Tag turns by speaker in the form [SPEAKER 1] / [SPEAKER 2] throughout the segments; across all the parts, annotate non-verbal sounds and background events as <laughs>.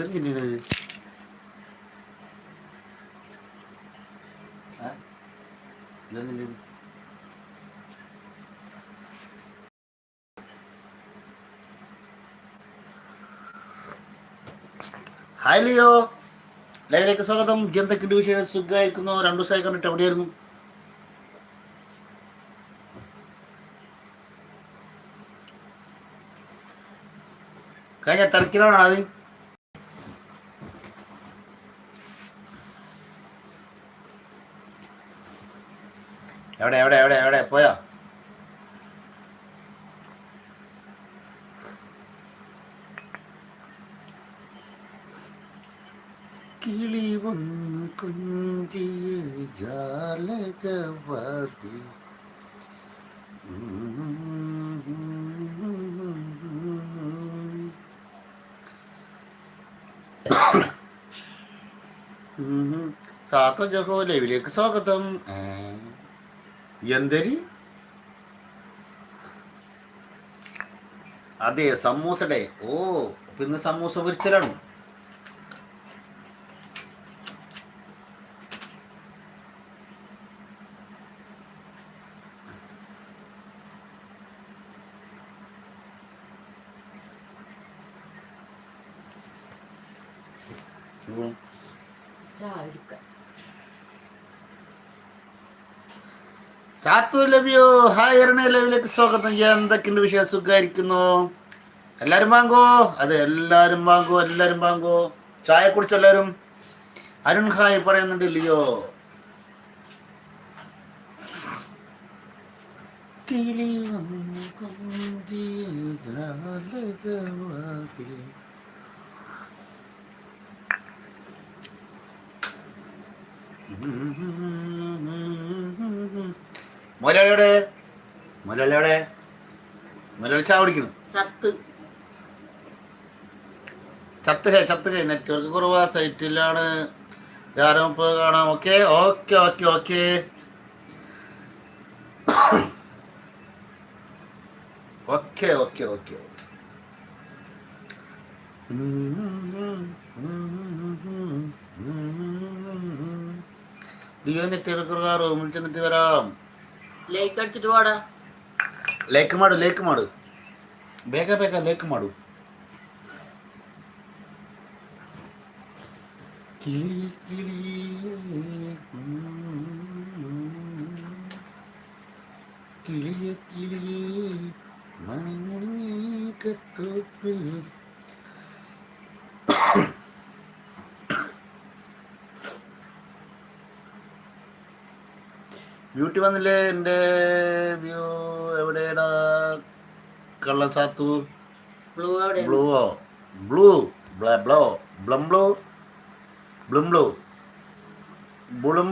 [SPEAKER 1] എന്തൊരു ഇതെന്തിനാണ് hi Leo. ലൈവിലേക്ക് സ്വാഗതം. എന്തൊക്കെയുണ്ട് വിഷയം സുഖമായിരിക്കുന്നു? രണ്ടു ദിവസമായി കണ്ടിട്ട് എവിടെയായിരുന്നു? കഴിഞ്ഞ തിരക്കിലാണോ അത് എവിടെ എവിടെ എവിടെ എവിടെ? പോയോ? കിളി വന്നു കുഞ്ചിയ ജാലകവാതി സാത്ത ജഹോ ലൈവിലേക്ക് സ്വാഗതം. ഏ, എന്തരി? അതെ സമൂസടെ. ഓ പിന്നെ സമൂസ പൊരിച്ചലാണ്. സാത്തു ലവ്യോ ഹായ് എരണ ലവിലേക്ക് സ്വാഗതം. ചെയ്യാൻ എന്തൊക്കെയുണ്ട് വിഷയം സുഖമായിരിക്കുന്നു. എല്ലാരും വാങ്ങോ? അതെ എല്ലാവരും വാങ്ങോ എല്ലാവരും വാങ്ങോ. ചായ കുടിച്ച എല്ലാരും അരുൺ ഹായ് പറയുന്നുണ്ട് ലിയോ. കിളി വന്നു മുതലാളിയുടെ? മുതലാളിയുടെ? മുതലാളി ചായ കുടിക്കുന്നു.
[SPEAKER 2] ചത്ത്.
[SPEAKER 1] ചത്ത് ചത്ത് നെറ്റ്വർക്ക് കുറവാ സൈറ്റിലാണ് രാരം ഇപ്പോൾ കാണാം. Okay okay okay okay okay okay okay okay Leo network റൂമിൽ ചെന്നിട്ട് വരാം.
[SPEAKER 2] ലൈക്ക് അടിച്ചിട്ട് പോടാ
[SPEAKER 1] ಲೇಕ್ ಮಾಡು ಲೇಕ್ ಮಾಡು ಬೇಗ ಬೇಗ ಲೇಕ್ ಮಾಡು ಕಿಳಿ ಕಿಳಿ കിളിയ കിളിയേ മണിമുടി ബ്യൂട്ടി വന്നില്ലേ? എന്റെ വ്യൂ
[SPEAKER 2] എവിടെയാണ് കള്ളസാത്തു
[SPEAKER 1] ബ്ലൂവോ ബ്ലൂ ബ്ലോ ബ്ലംബ്ലോ ബ്ലുംബ്ലൂ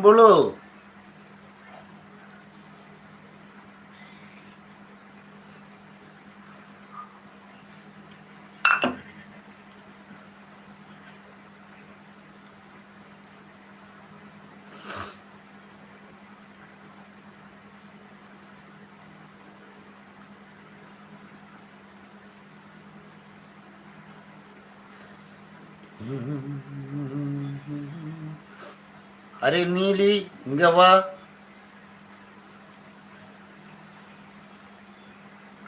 [SPEAKER 1] ബ്ലൂ. அரே நீலி இங்க வா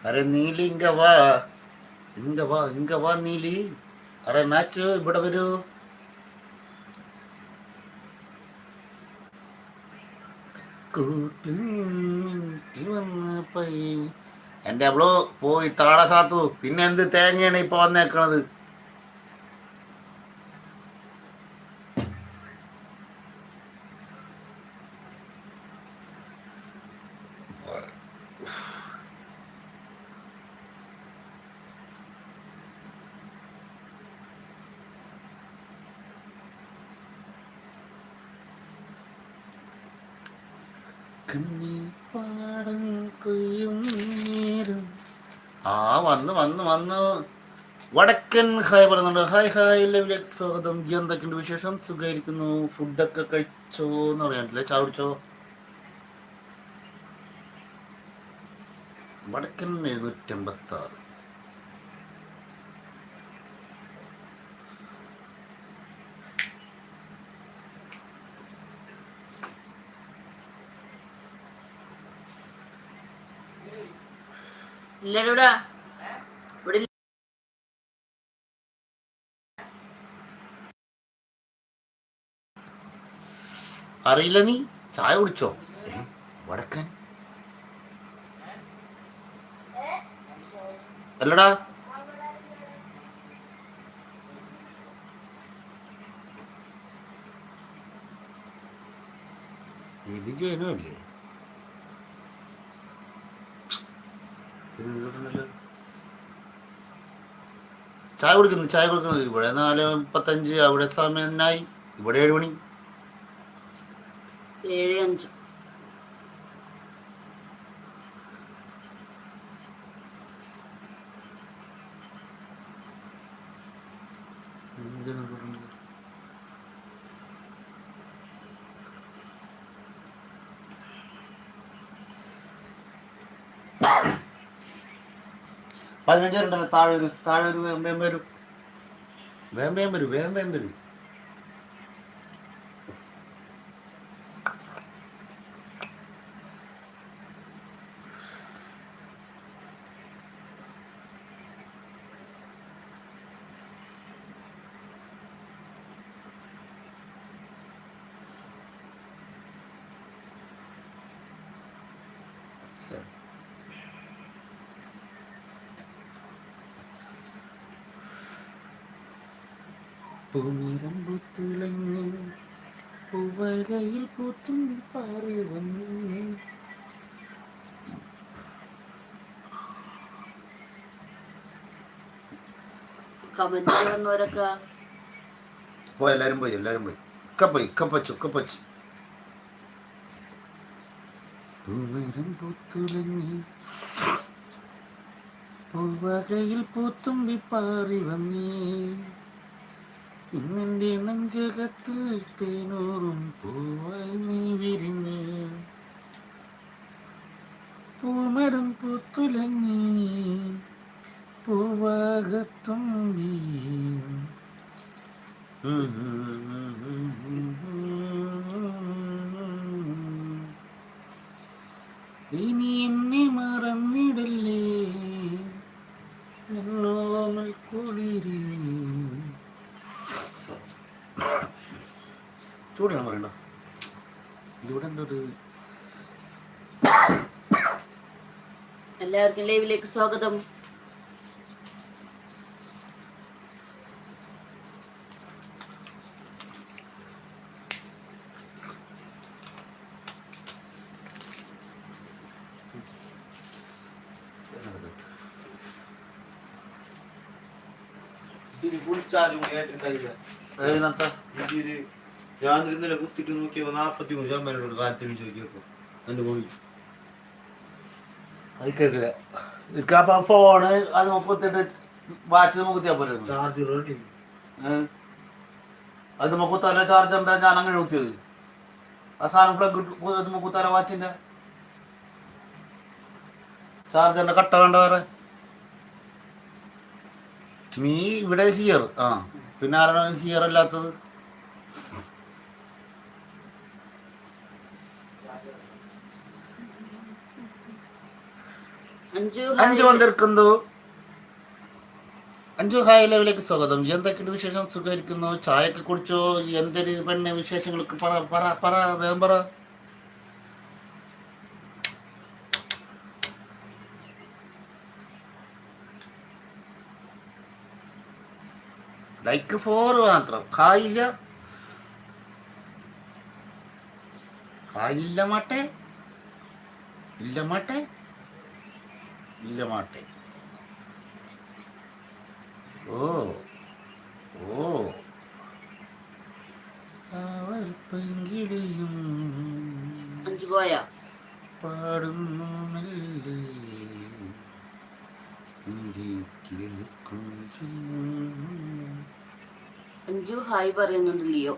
[SPEAKER 1] அரே നീലി ഇങ്ക വാ ഇങ്ക വാ ഇങ്ക വാ നീലി അറേ നാച്ചു ഇവിടെ വരൂ കൂട്ടിൽ വന്ന് പൈ എന്റെ അവൾ പോയി താട സാത്തു. പിന്നെ എന്ത് തേങ്ങയാണ് ഇപ്പൊ വന്നേക്കണത്? ചിക്കൻ ഹായ് പറയുന്നുണ്ട് ഹായ് ഹായ് ലൈവിലേക്ക് സ്വാഗതം. എന്തൊക്കെയുണ്ട് വിശേഷം? സുഖമായിരിക്കുന്നു ഫുഡൊക്കെ കഴിച്ചോ എന്ന് പറയാനില്ല? ചാ കുടിച്ചോ? വടക്കൻ എഴുന്നൂറ്റമ്പത്തി ആറ്
[SPEAKER 2] ഇല്ലടാ
[SPEAKER 1] അറിയില്ല നീ? ചായ കുടിച്ചോ? വടക്കൻ. അല്ലടാ. ഇത് ഇതിലുണ്ടല്ലോ. ചായ കുടിക്കുന്നു ചായ കുടിക്കുന്നു. ഇവിടെ നാല് മുപ്പത്തഞ്ച് അവിടെ സമയം ഇവിടെ ഏഴ് മണി.
[SPEAKER 2] ഏഴ് അഞ്ച്.
[SPEAKER 1] പതിനഞ്ച് പേരുണ്ടല്ലോ. താഴെ ഒരു താഴെ ഒരു വേമ്പയം വരും. വേം വേം വരും വേം വേം വരും. പൂനിരം പൂത്തുലഞ്ഞ് പൂവകയിൽ പൂത്തും പാറി വന്നേ.
[SPEAKER 2] കമന്റ് വന്നവരൊക്കെ.
[SPEAKER 1] പോയി എല്ലാരും പോയി എല്ലാരും പോയി. ഇക്ക പോയി ഇക്ക പച്ചു ഇക്ക പച്ചു. പൂനിരം പൂത്തുലങ്ങി പൂവകയിൽ പൂത്തും വിപ്പാറി വന്നേ. ഇന്നെന്റെ നെഞ്ചകത്തിൽ തേനൂറും പൂവായി നീ വിരിഞ്ഞ്. പൂമരം പൂത്തുലങ്ങി പൂവാകത്തുമ്പി ഇനി എന്നെ മറന്നിടല്ലേ? എന്നോമൽ കുളിരി ചൂട് ഞാൻ പറയണ്ട. ഇവിടെ എന്തൊരു
[SPEAKER 2] എല്ലാവർക്കും ലൈവിലേക്ക് സ്വാഗതം.
[SPEAKER 3] ഇതിന് വിളിച്ചാലും കേട്ടിട്ടുണ്ടായില്ല.
[SPEAKER 1] ഏതിനാ
[SPEAKER 3] ഇതിൽ ഞാൻ ഇന്നലെ കുത്തിട്ട് നോക്കിയപ്പോ നാപ്പത്തി മൂന്ന് ശതമാനോട് കാലത്തിന് ചോദിക്കപ്പോ എന്റെ പോയി
[SPEAKER 1] അത് കേട്ടില്ല. ഇക്കപ്പ ഫോണ് അത് നോക്കുത്തിട്ട് വാച്ച് നമുക്ക്
[SPEAKER 3] ചാർജ് റെഡി
[SPEAKER 1] അത് നമുക്ക് കുത്താല? ചാർജ് ഉണ്ടാ? ഞാൻ അങ്ങനെ കുത്തിയത്. ആ സാധനം പ്ലഗ് അത് നമുക്ക് കുത്താല വാച്ചിന്റെ? ചാർജറിന്റെ കട്ട വേണ്ട വേറെ. നീ ഇവിടെ ഹിയർ ആ. പിന്നെ ആരാണ് ഹിയർ അല്ലാത്തത്?
[SPEAKER 2] അഞ്ചു
[SPEAKER 1] വന്നിരിക്കുന്നു. അഞ്ചു ഹായ് ലെവലിലേക്ക് സ്വാഗതം. എന്തൊക്കെയുണ്ട് വിശേഷം? സുഖമായിരിക്കുന്നു. ചായയൊക്കെ കുടിച്ചോ? എന്തൊരു പെണ്ണെ വിശേഷങ്ങൾക്ക് പറ പറ പറ വേഗം പറ. ലൈക്ക് ഫോർ മാത്രം. ഹായില്ല ഹായില്ല മാട്ടെ. ഇല്ല മാട്ടെ. ഇല്ല മാട്ടെ ഓ. ഓ
[SPEAKER 2] അവർ പോയാ.
[SPEAKER 1] പാടുന്നു മെല്ലെ.
[SPEAKER 2] അഞ്ചു ഹായ് പറയുന്നുണ്ട് ലിയോ.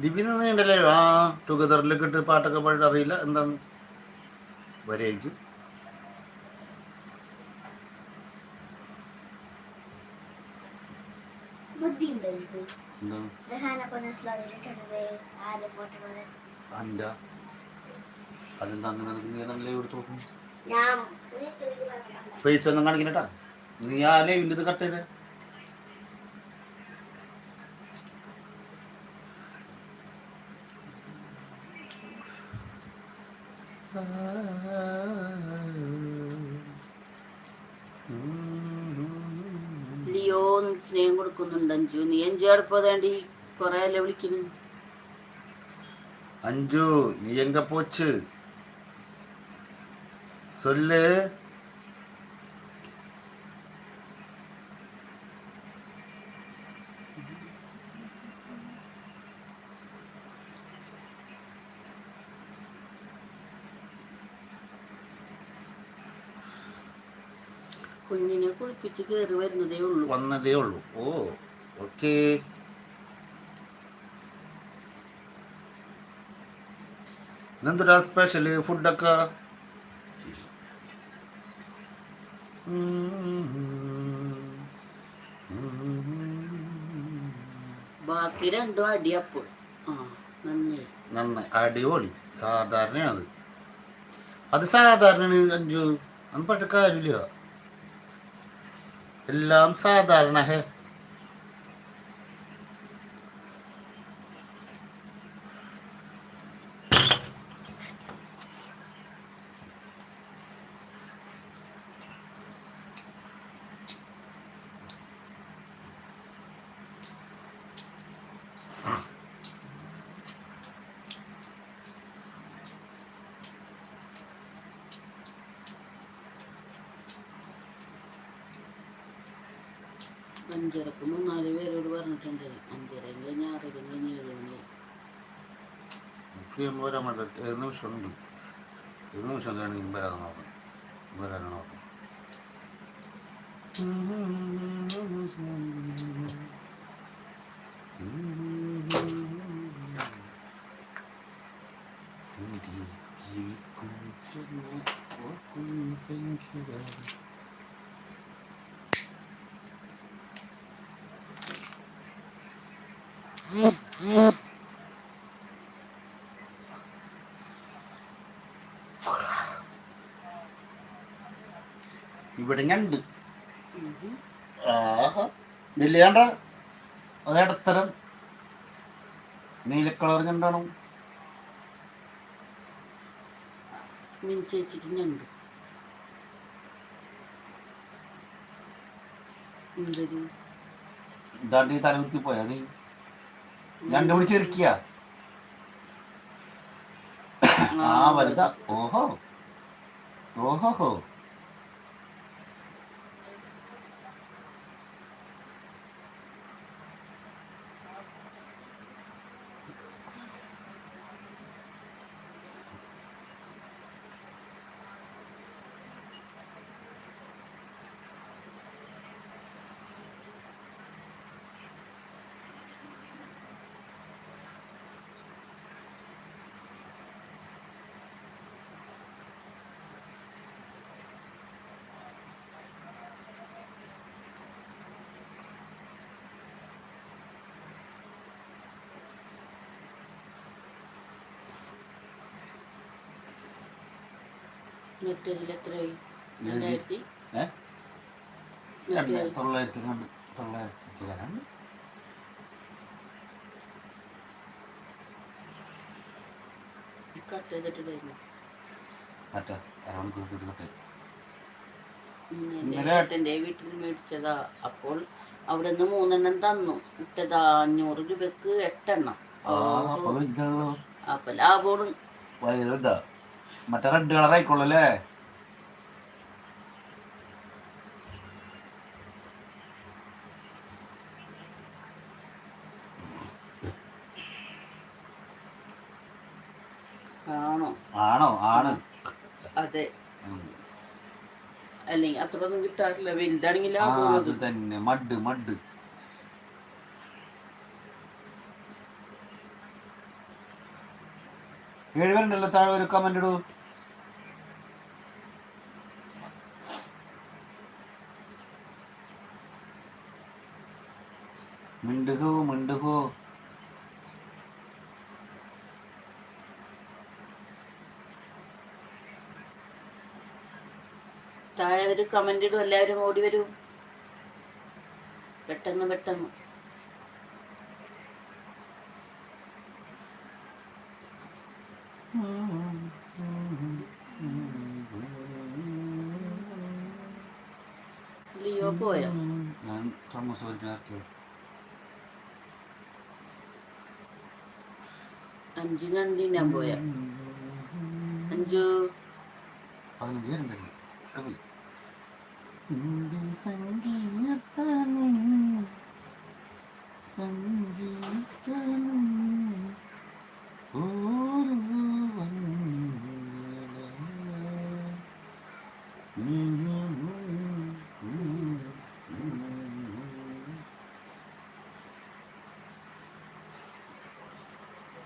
[SPEAKER 1] ദിവ്യ നിന്നല്ലേ ആ ടുഗദറിലൊക്കെ ഇട്ട് പാട്ടൊക്കെ പാടിട്ട് അറിയില്ല. എന്താണ്? വരെയായിരിക്കും. ഫേസ് ഒന്നും കാണിക്കണട്ടാ നീ ആ ലൈവിന്റെ ഇത് കട്ട് ചെയ്തേ.
[SPEAKER 2] ലിയോ നിനക്ക് സ്നേഹം കൊടുക്കുന്നുണ്ട് അഞ്ചു നീ അഞ്ചു അടുപ്പതേണ്ടി കൊറേ അല്ലേ വിളിക്കുന്നു
[SPEAKER 1] அஞ்சு நீ எங்க போச்சு சொல்லு
[SPEAKER 2] കുഞ്ഞിനെ കുളിപ്പിച്ച് കയറി വരുന്നതേ ഉള്ളൂ.
[SPEAKER 1] വന്നതേ ഉള്ളൂ. Oh okay. എന്തൊരാ സ്പെഷ്യൽ? ഫുഡൊക്കെ?
[SPEAKER 2] ബാക്കി രണ്ടും അടി അപ്പോൾ.
[SPEAKER 1] നന്നായി അടിപൊളി. സാധാരണയാണത്. അത് സാധാരണയാണ് അഞ്ചു അന്ന് പെട്ട കാര്യമില്ല എല്ലാം സാധാരണ ഹേ
[SPEAKER 2] അഞ്ചരക്ക് മൂന്നാൽ പേരോട് പറഞ്ഞിട്ടുണ്ട്. അഞ്ചര കഴിഞ്ഞ് ആറര കഴിഞ്ഞ് ഏഴ് മണി.
[SPEAKER 1] ഫ്രീ ആകുമ്പോൾ വരാൻ വേണ്ട ഏത് നിമിഷം ഉണ്ട് ഏത് നിമിഷം വേണമെങ്കിലും വരാതെ നോക്കണം വരാനാണ് നോക്കണം <laughs> ഇവിടെ ഞണ്ട്. ആഹാ. വലിയാണ്ട അത് ഇടത്തരം. നീലക്കളർ ഞണ്ടാണോ?
[SPEAKER 2] ഞണ്ട്.
[SPEAKER 1] ഇതാണ്ട് ഈ തലകുത്തി പോയാ നീ ഞണ്ട് വിളിച്ചിരിക്കുക ആ വലുതാ. ഓഹോ. ഓഹോ
[SPEAKER 2] മറ്റേതിൽ എത്രയായി? രണ്ടായിരത്തി?
[SPEAKER 1] തൊള്ളായിരത്തി തൊള്ളായിരത്തി
[SPEAKER 2] കട്ട് ചെയ്തിട്ടുണ്ടായിരുന്നു. ഏട്ടന്റെ വീട്ടിൽ മേടിച്ചതാ. അപ്പോൾ അവിടെ നിന്ന് മൂന്നെണ്ണം തന്നു. ഇട്ടതാ അഞ്ഞൂറ് രൂപക്ക് എട്ടെണ്ണം.
[SPEAKER 1] അപ്പൊ
[SPEAKER 2] ലാഭമാണ്.
[SPEAKER 1] മറ്റേ റെഡ് കളർ ആയിക്കോളല്ലേ
[SPEAKER 2] ആണോ?
[SPEAKER 1] ആണോ? ആണ്.
[SPEAKER 2] അതെ. അല്ലെങ്കിൽ അത്ര ഒന്നും കിട്ടാറില്ല. വലുതാണെങ്കിൽ
[SPEAKER 1] അത്? തന്നെ. Mud mud. ഏഴ് പേരുണ്ടല്ലോ താഴെ ഒരു കമന്റ് ഇടൂ. മിണ്ടുകോ മിണ്ടുഹോ.
[SPEAKER 2] താഴെ ഒരു കമന്റ് ഇടും എല്ലാവരും ഓടി വരൂ. പെട്ടെന്ന് പെട്ടെന്ന്. ലിയോ പോയോ?
[SPEAKER 1] ഞാൻ സമൂസ പൊരിക്കണ
[SPEAKER 2] അഞ്ചു. കണ്ടി ഞാൻ പോയ അഞ്ചു
[SPEAKER 1] സങ്കീർത്തനം സങ്കീർത്തനം.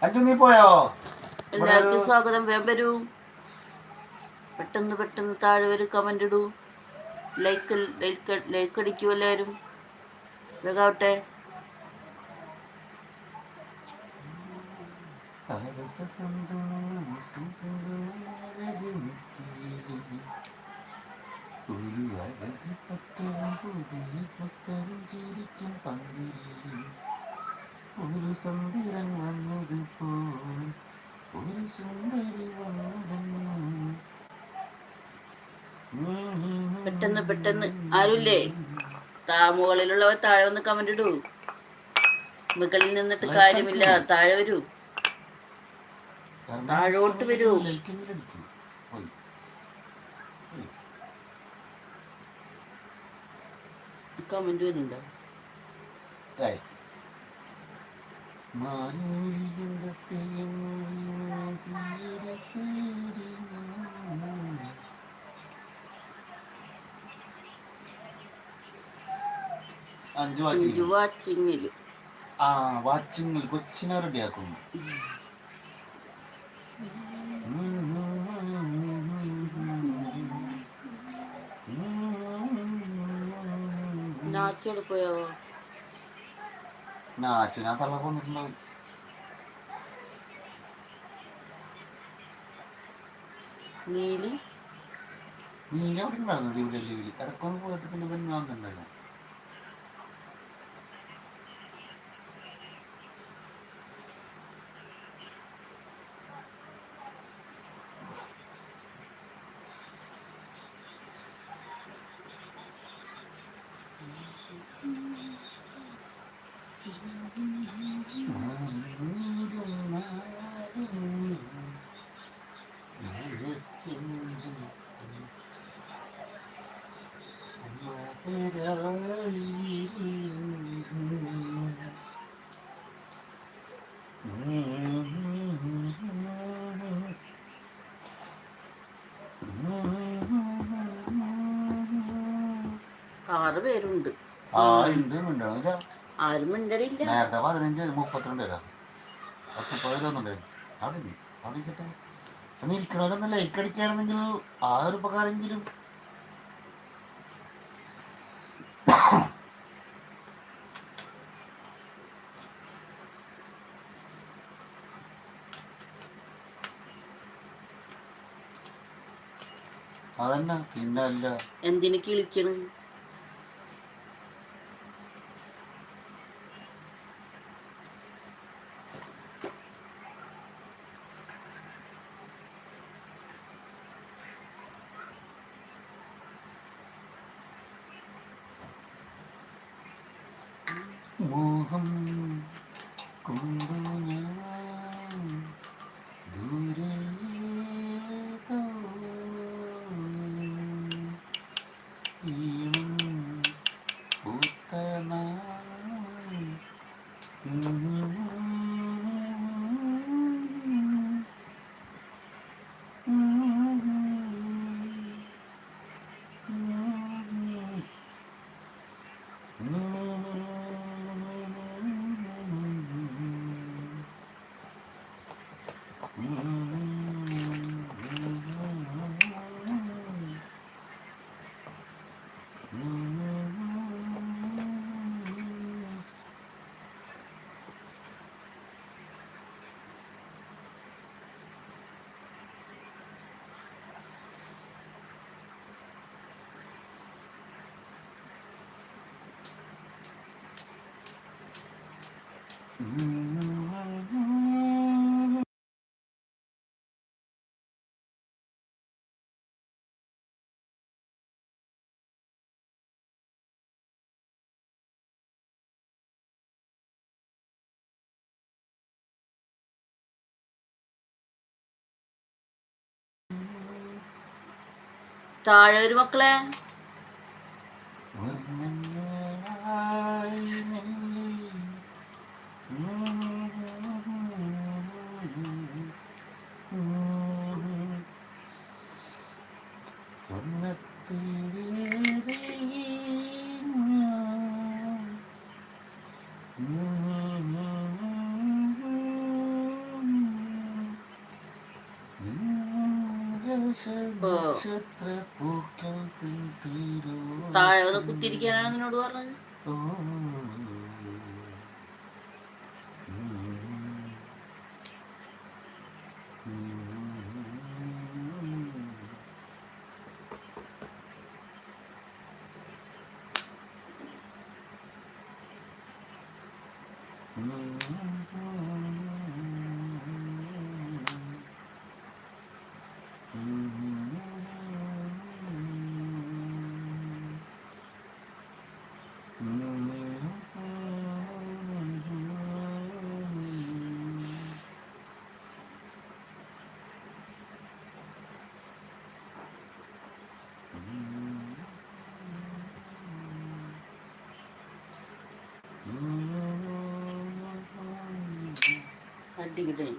[SPEAKER 1] അഞ്ചു നീ പോയോ
[SPEAKER 2] എല്ലാവർക്കും സ്വാഗതം. വേം വരൂ. പെട്ടെന്ന് പെട്ടെന്ന് താഴെ ഒരു കമന്റ് ഇടൂ. ലൈക്ക് ലൈക്ക് ലൈക്ക് അടിക്കൂ എല്ലാവരും. വേഗാവട്ടെ.
[SPEAKER 1] ഒരു പുസ്തകം ചിരിക്കും പന്തിരിൽ ഒരു സന്ധിരൻ വന്നതുപോൽ ഒരു സുന്ദരി വന്നതെന്നോ
[SPEAKER 2] പെട്ടെന്ന് പെട്ടെന്ന്. ആരുല്ലേ? താ മുകളിലുള്ളവർ താഴെ വന്ന് കമന്റ് ഇടൂ. മുകളിൽ നിന്നിട്ട് കാര്യമില്ല. താഴെ വരൂ. താഴോട്ട് വരൂ. കമന്റ് വരുന്നുണ്ടോ
[SPEAKER 1] ഏയ്. മാനൂരിയന്തത്തെ എങ്ങും തേടി തേടി ഞാൻ. അഞ്ചു
[SPEAKER 2] അഞ്ചു
[SPEAKER 1] വാച്ചിങ്
[SPEAKER 2] വാച്ചിങ്ങിൽ.
[SPEAKER 1] ആ വാച്ചിങ്ങിൽ കൊച്ചിനെ റെഡിയാക്കുന്നു.
[SPEAKER 2] നാച്ചോട് പോയോ
[SPEAKER 1] നാച്ചുനാ തള്ള കൊന്നിട്ടുണ്ടാവും
[SPEAKER 2] നീലി?
[SPEAKER 1] നീ അവിടെ ഉണ്ടായിരുന്നത് ഇവിടെ ലീവിൽ ഇടക്കൊന്ന് പോയിട്ട് പിന്നെ പിന്നെ ഞാൻ ഉണ്ടായിരുന്നു
[SPEAKER 2] ആറ് പേരുണ്ട്.
[SPEAKER 1] മിണ്ടണില്ല
[SPEAKER 2] ആരും മിണ്ടടില്ല
[SPEAKER 1] നേരത്തെ പതിനഞ്ച് മുപ്പത്തിരണ്ട് പത്ത് അവിടെ അവിടെ ഇരിക്കട്ടെ. ഇരിക്കണവരൊന്ന് ലൈക്ക് അടിക്കുകയാണെങ്കിൽ ആ ഒരു ഉപകാരമെങ്കിലും. അതന്നെ പിന്നെ അല്ല
[SPEAKER 2] എന്തിനു കിളിക്കണ്?
[SPEAKER 1] Mm-hmm. താഴെ ഒരു മക്കളെ. താഴെ ഒന്ന് കുത്തിരിക്കാനാണ് നിന്നോട് പറഞ്ഞത്. അടിക്കട്ടെ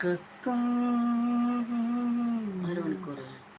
[SPEAKER 4] കത്തും